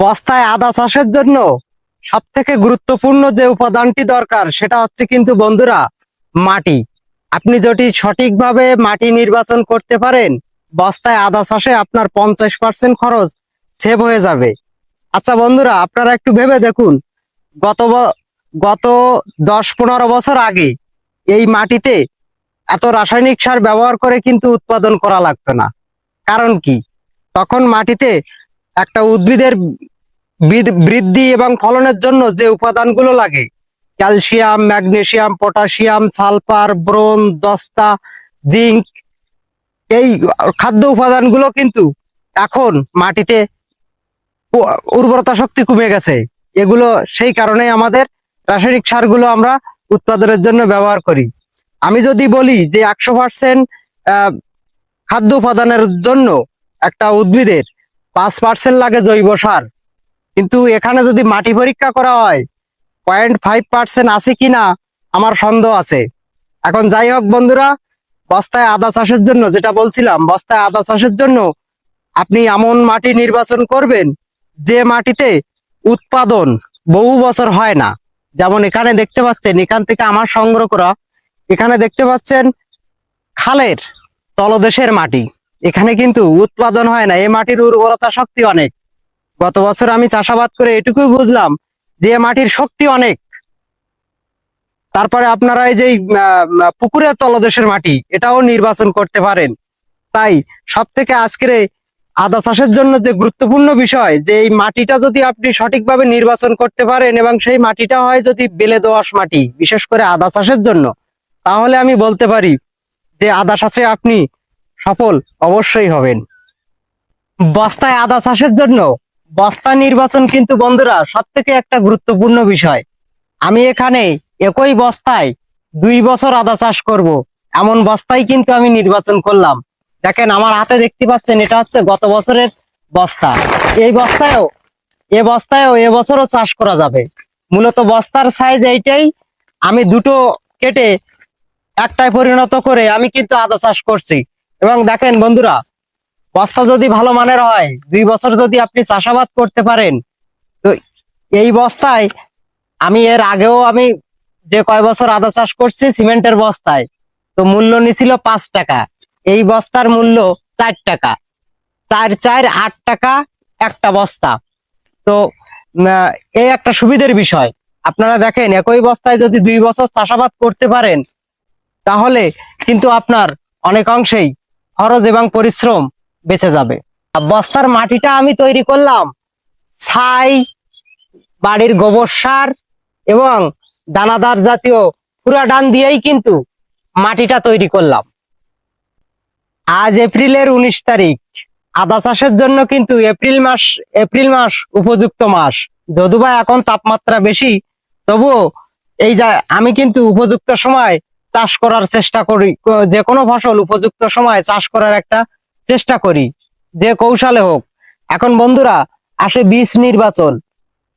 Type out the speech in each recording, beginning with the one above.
বস্তায় আদা চাষের জন্য সব থেকে গুরুত্বপূর্ণ যে উপাদানটি দরকার, সেটা হচ্ছে কিন্তু বন্ধুরা মাটি। আপনি যদি সঠিকভাবে মাটি নির্বাচন করতে পারেন, বস্তায় আদা চাষে আপনার পঞ্চাশ পার্সেন্ট খরচ সেভ হয়ে যাবে। আচ্ছা বন্ধুরা, আপনারা একটু ভেবে দেখুন, গত গত দশ পনেরো বছর আগে এই মাটিতে এত রাসায়নিক সার ব্যবহার করে কিন্তু উৎপাদন করা লাগতো না। কারণ কি? তখন মাটিতে একটা উদ্ভিদের বৃদ্ধি এবং ফলনের জন্য যে উপাদানগুলো লাগে, calcium, magnesium potassium sulphur boron দস্তা জিঙ্ক এই খাদ্য উপাদানগুলো কিন্তু এখন মাটিতে উর্বরতা শক্তি কমে গেছে। এগুলো সেই কারণে আমাদের রাসায়নিক সারগুলো আমরা উৎপাদনের জন্য ব্যবহার করি। আমি যদি বলি যে একশো পার্সেন্ট খাদ্য উপাদানের জন্য একটা উদ্ভিদের পাঁচ পার্সেন্ট লাগে জৈব সার। কিন্তু এখানে যদি মাটি পরীক্ষা করা হয়, পয়েন্ট ফাইভ পার্সেন্ট আছে কিনা আমার সন্দেহ আছে। এখন যাই হোক বন্ধুরা, বস্তায় আদা চাষের জন্য যেটা বলছিলাম, বস্তায় আদা চাষের জন্য আপনি এমন মাটি নির্বাচন করবেন যে মাটিতে উৎপাদন বহু বছর হয় না। যেমন এখানে দেখতে পাচ্ছেন, এখান থেকে আমার সংগ্রহ করা, এখানে দেখতে পাচ্ছেন খালের তলদেশের মাটি। এখানে কিন্তু উৎপাদন হয় না, এই মাটির উর্বরতা শক্তি অনেক। গত বছর আমি চাষাবাদ করে এটুকুই বুঝলাম যে এ মাটির শক্তি অনেক। তারপরে আপনারা এই যে পুকুরের তলদেশের মাটি, এটাও নির্বাচন করতে পারেন। তাই সব থেকে আজকের আদা চাষের জন্য যে গুরুত্বপূর্ণ বিষয়, যে এই মাটিটা যদি আপনি সঠিকভাবে নির্বাচন করতে পারেন এবং সেই মাটিটা হয় যদি বেলে দোআঁশ মাটি, বিশেষ করে আদা চাষের জন্য, তাহলে আমি বলতে পারি যে আদা চাষে আপনি সফল অবশ্যই হবেন। বস্তায় আদা চাষের জন্য বস্তা নির্বাচন কিন্তু বন্ধুরা সব থেকে একটা গুরুত্বপূর্ণ বিষয়। আমি এখানে একই বস্তায় দুই বছর আদা চাষ করব। এমন বস্তায় কিন্তু আমি নির্বাচন করলাম। দেখেন আমার হাতে দেখতে পাচ্ছেন, এটা হচ্ছে গত বছরের বস্তা। এই বস্তায়ও, এ বস্তায়ও এবছরও চাষ করা যাবে। মূলত বস্তার সাইজ এইটাই। আমি দুটো কেটে একটাই পরিণত করে আমি কিন্তু আদা চাষ করছি। এবং দেখেন বন্ধুরা, বস্তা যদি ভালো মানের হয়, দুই বছর যদি আপনি চাষাবাদ করতে পারেন, তো এই বস্তায় আমি এর আগেও আমি যে কয় বছর আদা চাষ করছি, সিমেন্টের বস্তায়, তো মূল্য নিছিল পাঁচ টাকা। এই বস্তার মূল্য চার টাকা। চার চার, আট টাকা একটা বস্তা। তো এই একটা সুবিধের বিষয়। আপনারা দেখেন, একই বস্তায় যদি দুই বছর চাষাবাদ করতে পারেন, তাহলে কিন্তু আপনার অনেক অংশেই খরচ এবং পরিশ্রম বেঁচে যাবে। বস্তার মাটিটা আমি তৈরি করলাম ছাই, বাড়ির গোবর সার এবং দানাদার জাতীয় পুরা ডান দিয়েই কিন্তু মাটিটা তৈরি করলাম। আজ এপ্রিলের উনিশ তারিখ। আদা চাষের জন্য কিন্তু এপ্রিল মাস এপ্রিল মাস উপযুক্ত মাস। যদুবা এখন তাপমাত্রা বেশি, তবুও এই যা, আমি কিন্তু উপযুক্ত সময় চাষ করার চেষ্টা করি যে কোনো ফসল উপযুক্ত সময় চাষ করার একটা চেষ্টা করি যে কৌশলে হোক। এখন বন্ধুরা আসে বীজ নির্বাচন।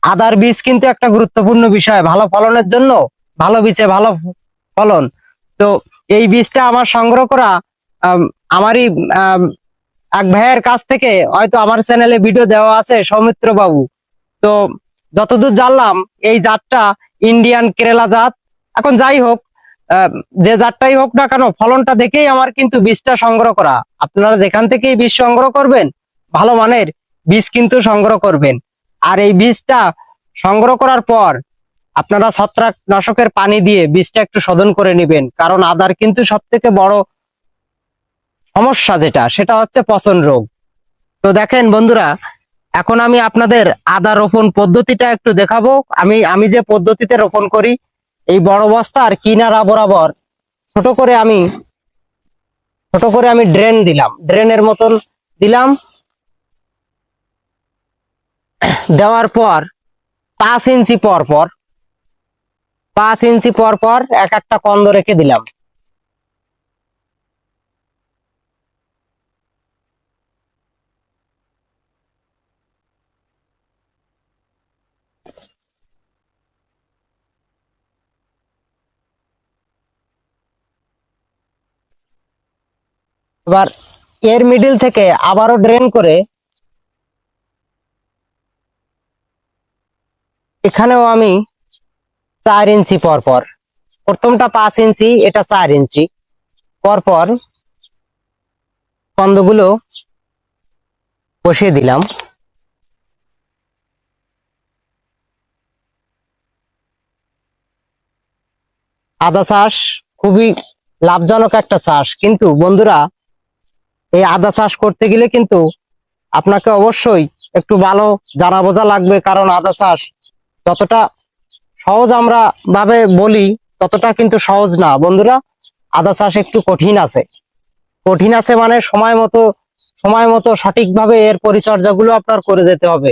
আদার বীজ কিন্তু একটা গুরুত্বপূর্ণ বিষয় ভালো ফলনের জন্য ভালো বীজে ভালো ফলন। তো এই বীজটা আমার সংগ্রহ করা আম, আমারই আম, এক ভাইয়ের কাছ থেকে হয়তো আমার চ্যানেলে ভিডিও দেওয়া আছে সৌমিত্র বাবু তো যতদূর জানলাম এই জাতটা ইন্ডিয়ান কেরালা জাত। এখন যাই হোক যে জাতটাই হোক না কেন, ফলনটা দেখেই আমার কিন্তু বীজটা সংগ্রহ করা। আপনারা যেখান থেকেই বীজ সংগ্রহ করবেন, ভালো মানের বীজ কিন্তু সংগ্রহ করবেন। আর এই বীজটা সংগ্রহ করার পর আপনারা ছত্রাক নাশকের পানি দিয়ে বীজটা একটু শোধন করে নেবেন। কারণ আদার কিন্তু সব থেকে বড় সমস্যা যেটা, সেটা হচ্ছে পচন রোগ। তো দেখেন বন্ধুরা, এখন আমি আপনাদের আদা রোপণ পদ্ধতিটা একটু দেখাবো। আমি আমি যে পদ্ধতিতে রোপণ করি এই বড় বস্তার কিনারা বরাবর ছোট করে আমি, ছোট করে আমি ড্রেন দিলাম। ড্রেনের মতন দিলাম। দেওয়ার পর পাঁচ ইঞ্চি পর পর, পাঁচ ইঞ্চি পর পর এক একটা কন্দ রেখে দিলাম। এবার এর মিডিল থেকে আবারও ড্রেন করে এখানেও আমি চার ইঞ্চি পর পর প্রথমটা পাঁচ ইঞ্চি, এটা চার ইঞ্চি। পর পর কন্দগুলো বসিয়ে দিলাম। আদা চাষ খুবই লাভজনক একটা চাষ। কিন্তু বন্ধুরা এই আদা চাষ করতে গেলে কিন্তু আপনাকে অবশ্যই একটু ভালো জানা বোঝা লাগবে কারণ আদা চাষ যতটা সহজ আমরা ভাবে বলি, ততটা কিন্তু সহজ না। বন্ধুরা, আদা চাষ একটু কঠিন আছে। কঠিন আছে মানে সময় মতো সময় মতো সঠিকভাবে এর পরিচর্যাগুলো আপনার করে যেতে হবে।